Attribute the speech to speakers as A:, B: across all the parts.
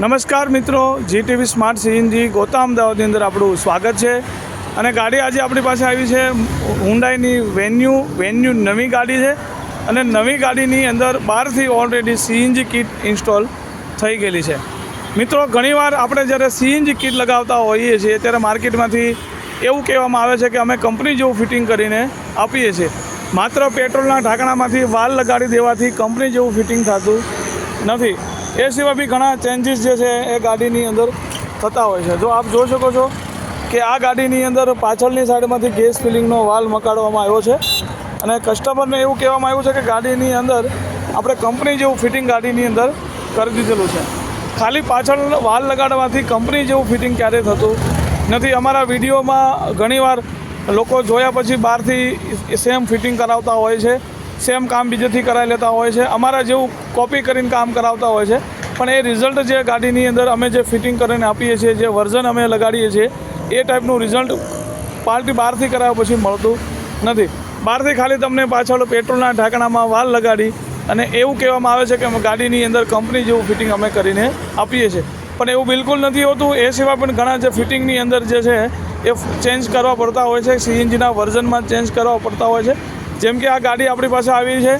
A: નમસ્કાર મિત્રો GTV smart CNG ગોતા અમદાવાદની અંદર આપણું સ્વાગત છે. અને ગાડી આજે આપણી પાસે આવી છે હુન્ડાઈની વેન્યુ વેન્યુ નવી ગાડી છે. અને નવી ગાડીની અંદર બહારથી ઓલરેડી સીએનજી કિટ ઇન્સ્ટોલ થઈ ગયેલી છે. મિત્રો, ઘણીવાર આપણે જ્યારે સીએનજી કિટ લગાવતા હોઈએ છીએ, ત્યારે માર્કેટમાંથી એવું કહેવામાં આવે છે કે અમે કંપની જેવું ફિટિંગ કરીને આપીએ છીએ. માત્ર પેટ્રોલના ઢાંકણામાંથી વાલ લગાડી દેવાથી કંપની જેવું ફિટિંગ થતું નથી. એ સિવાય બી ઘણા ચેન્જીસ જે છે એ ગાડીની અંદર થતા હોય છે. જો આપ જોઈ શકો છો કે આ ગાડીની અંદર પાછળની સાઈડમાંથી ગેસ ફિલિંગનો વાલ મકાડવામાં આવ્યો છે. અને કસ્ટમરને એવું કહેવામાં આવ્યું છે કે ગાડીની અંદર આપણે કંપની જેવું ફિટિંગ ગાડીની અંદર કરી દીધેલું છે. ખાલી પાછળ વાલ લગાડવાથી કંપની જેવું ફિટિંગ ક્યારેય થતું નથી. અમારા વિડીયોમાં ઘણીવાર લોકો જોયા પછી બહારથી સેમ ફિટિંગ કરાવતા હોય છે. સેમ કામ બીજેથી કરાવી લેતા હોય છે. અમારા જેવું કોપી કરીને કામ કરાવતા હોય છે. પણ એ રિઝલ્ટ જે ગાડીની અંદર અમે જે ફિટિંગ કરીને આપીએ છીએ, જે વર્ઝન અમે લગાડીએ છીએ, એ ટાઈપનું રિઝલ્ટ પાર્ટી બહારથી કરાવ્યા પછી મળતું નથી. બહારથી ખાલી તમને પાછળ પેટ્રોલના ઢાંકણામાં વાલ લગાડી અને એવું કહેવામાં આવે છે કે ગાડીની અંદર કંપની જેવું ફિટિંગ અમે કરીને આપીએ છીએ. પણ એવું બિલકુલ નથી હોતું. એ સિવાય પણ ઘણા જે ફિટિંગની અંદર જે છે, એ ચેન્જ કરવા પડતા હોય છે. સીએનજીના વર્ઝનમાં ચેન્જ કરવા પડતા હોય છે. જેમ કે આ ગાડી આપણી પાસે આવી છે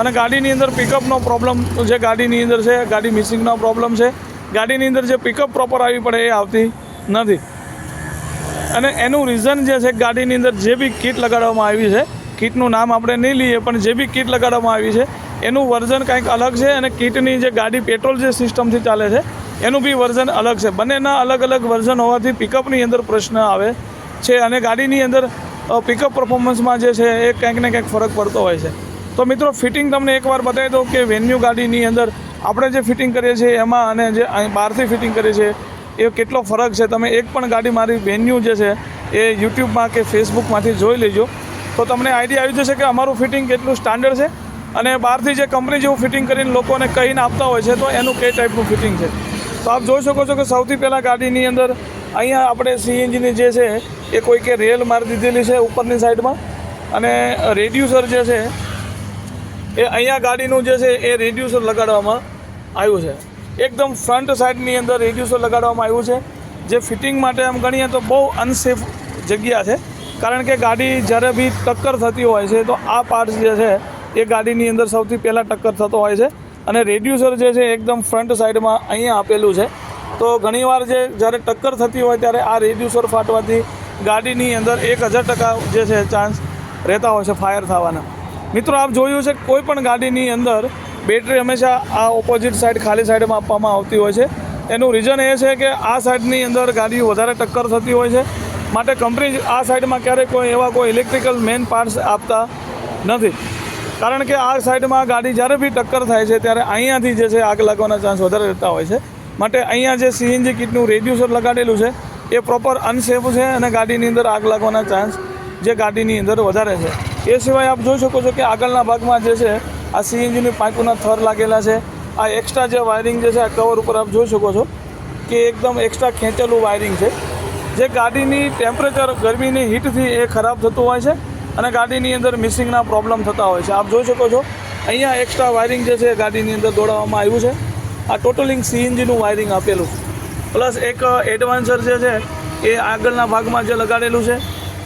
A: અને ગાડીની અંદર પિકઅપનો પ્રોબ્લેમ જે ગાડીની અંદર છે, ગાડી મિસિંગનો પ્રોબ્લેમ છે. ગાડીની અંદર જે પિકઅપ પ્રોપર આવી પડે એ આવતી નથી. અને એનું રીઝન જે છે, ગાડીની અંદર જે બી કીટ લગાડવામાં આવી છે કીટનું નામ આપણે નહીં લઈએ, પણ જે બી કીટ લગાડવામાં આવી છે, એનું વર્ઝન કંઈક અલગ છે અને કીટની જે ગાડી પેટ્રોલ જે સિસ્ટમથી ચાલે છે, એનું બી વર્ઝન અલગ છે. બંનેના અલગ અલગ વર્ઝન હોવાથી પિકઅપની અંદર પ્રશ્ન આવે છે અને ગાડીની અંદર પિકઅપ પરફોર્મન્સમાં જે છે, એ કંઈક ને કંઈક ફરક પડતો હોય છે. તો મિત્રો ફિટિંગ તમને એકવાર બતાવી દઉં કે વેન્યુ ગાડીની અંદર આપણે જે ફિટિંગ કરીએ છીએ, એમાં અને જે બહારથી ફિટિંગ કરીએ છીએ, એ કેટલો ફરક છે? તમે એક પણ ગાડી મારી વેન્યુ જે છે, એ યુટ્યુબમાં કે ફેસબુકમાંથી જોઈ લેજો. તો તમને આઈડિયા આવી જશે કે અમારું ફિટિંગ કેટલું સ્ટાન્ડર્ડ છે અને બહારથી જે કંપની જેવું ફિટિંગ કરીને લોકોને કહીને આપતા હોય છે, તો એનું કઈ ટાઈપનું ફિટિંગ છે? તો આપ જોઈ શકો છો કે સૌથી પહેલાં ગાડીની અંદર અહીંયા આપણે સીએનજીની જે છે, એ કોઈકે રેલ મારી દીધેલી છે ઉપરની સાઈડમાં. અને રેડ્યુસર જે છે, એ અહીંયા ગાડીનું જે છે, એ રેડ્યુસર લગાડવામાં આવ્યું છે. એકદમ ફ્રન્ટ સાઈડની અંદર રેડ્યુસર લગાડવામાં આવ્યું છે. જે ફિટિંગ માટે આમ ગણીએ તો બહુ અનસેફ જગ્યા છે. કારણ કે ગાડી જ્યારે બી ટક્કર થતી હોય છે, તો આ પાર્ટ જે છે, એ ગાડીની અંદર સૌથી પહેલાં ટક્કર થતો હોય છે. અને રેડ્યુસર જે છે, એકદમ ફ્રન્ટ સાઈડમાં અહીંયા આપેલું છે. તો ઘણીવાર જે જ્યારે ટક્કર થતી હોય ત્યારે આ રેડ્યુસર ફાટવાથી ગાડીની અંદર એક હજાર ટકા જે છે ચાન્સ રહેતા હોય છે ફાયર થવાના. મિત્રો, આપ જોયું છે કોઈ પણ ગાડીની અંદર બેટરી હંમેશા આ ઓપોઝિટ સાઈડ ખાલી સાઈડમાં આપવામાં આવતી હોય છે. એનું રીઝન એ છે કે આ સાઈડની અંદર ગાડી વધારે ટક્કર થતી હોય છે. માટે કંપની આ સાઈડમાં ક્યારેય કોઈ એવા કોઈ ઇલેક્ટ્રિકલ મેન પાર્ટ્સ આપતા નથી. કારણ કે આ સાઈડમાં ગાડી જ્યારે બી ટક્કર થાય છે, ત્યારે અહીંયાથી જે છે આગ લાગવાના ચાન્સ વધારે રહેતા હોય છે. માટે અહીંયા જે સીએનજી કિટનું રેડ્યુસર લગાડેલું છે, એ પ્રોપર અનસેફ છે અને ગાડીની અંદર આગ લાગવાના ચાન્સ જે ગાડીની અંદર વધારે છે. એ સિવાય આપ જોઈ શકો છો કે આગળના ભાગમાં જે છે, આ સીએનજીની પાઇપોના થર લાગેલા છે. આ એક્સ્ટ્રા જે વાયરિંગ જે છે, આ કવર ઉપર આપ જોઈ શકો છો કે એકદમ એક્સ્ટ્રા ખેંચેલું વાયરિંગ છે. જે ગાડીની ટેમ્પરેચર ગરમીની હીટથી એ ખરાબ થતું હોય છે અને ગાડીની અંદર મિસિંગના પ્રોબ્લેમ થતા હોય છે. આપ જોઈ શકો છો, અહીંયા એક્સ્ટ્રા વાયરિંગ જે છે ગાડીની અંદર દોડાવવામાં આવ્યું છે. આ ટોટલિંગ સીએનજીનું વાયરિંગ આપેલું. પ્લસ એક એડવાન્સર જે છે, એ આગળના ભાગમાં જે લગાડેલું છે,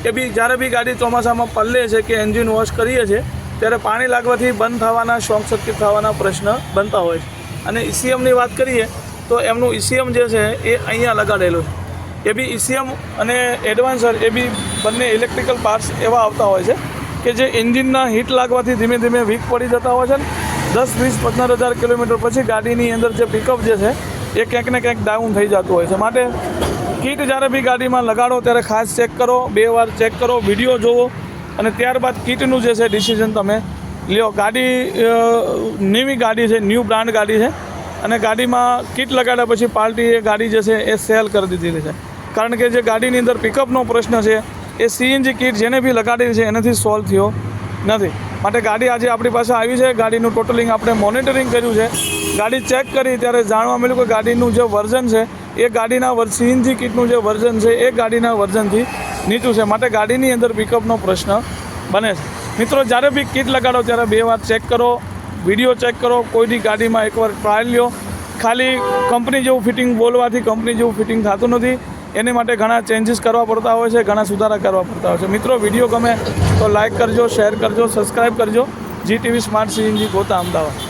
A: એ બી જ્યારે બી ગાડી ચોમાસામાં પલ્લે છે કે એન્જિન વોશ કરીએ છીએ, ત્યારે પાણી લાગવાથી બંધ થવાના શોર્ટ સર્કિટ થવાના પ્રશ્ન બનતા હોય છે. અને ઇસીએમની વાત કરીએ, તો એમનું ઇસીએમ જે છે, એ અહીંયા લગાડેલું છે. એ બી ઇસીએમ અને એડવાન્સર એ બી બંને ઇલેક્ટ્રિકલ પાર્ટ્સ એવા આવતા હોય છે કે જે એન્જિનના હીટ લાગવાથી ધીમે ધીમે વીક પડી જતા હોય છે ને દસ વીસ પંદર હજાર કિલોમીટર પછી ગાડીની અંદર જે પિકઅપ જે છે, એ ક્યાંક ને ક્યાંક ડાઉન થઈ જતું હોય છે. માટે કીટ જ્યારે બી ગાડીમાં લગાડો, ત્યારે ખાસ ચેક કરો, બે વાર ચેક કરો વીડિયો જોવો અને ત્યારબાદ કીટનું જે છે ડિસિઝન તમે લ્યો. ગાડી નીવી ગાડી છે ન્યૂ બ્રાન્ડ ગાડી છે અને ગાડીમાં કીટ લગાડ્યા પછી પાર્ટીએ ગાડી જે છે, એ સેલ કરી દીધેલી છે. કારણ કે જે ગાડીની અંદર પિકઅપનો પ્રશ્ન છે, એ સીએનજી કીટ જેને બી લગાડેલી છે, એનાથી સોલ્વ થયો નથી. માટે ગાડી આજે આપણી પાસે આવી છે. ગાડીનું ટોટલિંગ આપણે મોનિટરિંગ કર્યું છે. ગાડી ચેક કરી ત્યારે જાણવા મળ્યું કે ગાડીનું જે વર્ઝન છે, એ ગાડીના સીએનજી કિટનું જે વર્ઝન છે, એ ગાડીના વર્ઝનથી નીચું છે. માટે ગાડીની અંદર પિકઅપનો પ્રશ્ન બને છે. મિત્રો, જ્યારે બી કિટ લગાડો ત્યારે બે વાર ચેક કરો વીડિયો ચેક કરો, કોઈની ગાડીમાં એકવાર ટ્રાયલ લ્યો. ખાલી કંપની જેવું ફિટિંગ બોલવાથી કંપની જેવું ફિટિંગ થતું નથી. એની માટે ઘણા ચેન્જીસ કરવા પડતા હોય છે, ઘણા સુધારા કરવા પડતા હોય છે. મિત્રો વીડિયો ગમે તો લાઇક કરજો શેર કરજો સબસ્ક્રાઈબ કરજો. G TV smart Singhji Gota Ahmedabad.